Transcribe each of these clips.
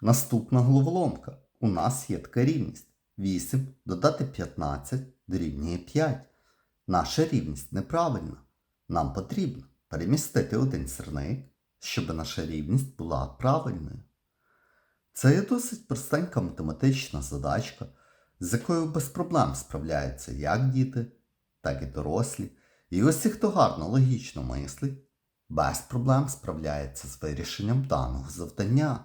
Наступна головоломка. У нас є така рівність. 8 додати 15 дорівнює 5. Наша рівність неправильна. Нам потрібно перемістити один сірник, щоб наша рівність була правильною. Це є досить простенька математична задачка, з якою без проблем справляються як діти, так і дорослі. І ось ті, хто гарно логічно мислить, без проблем справляється з вирішенням даного завдання.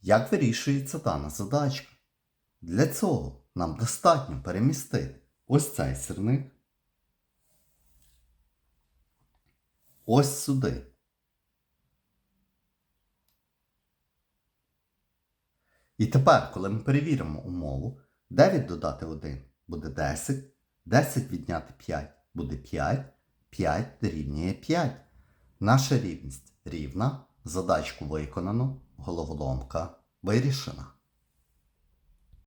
Як вирішується дана задачка? Для цього нам достатньо перемістити ось цей сирник ось сюди. І тепер, коли ми перевіримо умову, 9 додати 1 буде 10, 10 відняти 5 буде 5, 5 дорівнює 5. Наша рівність рівна, задачку виконано, головоломка вирішена.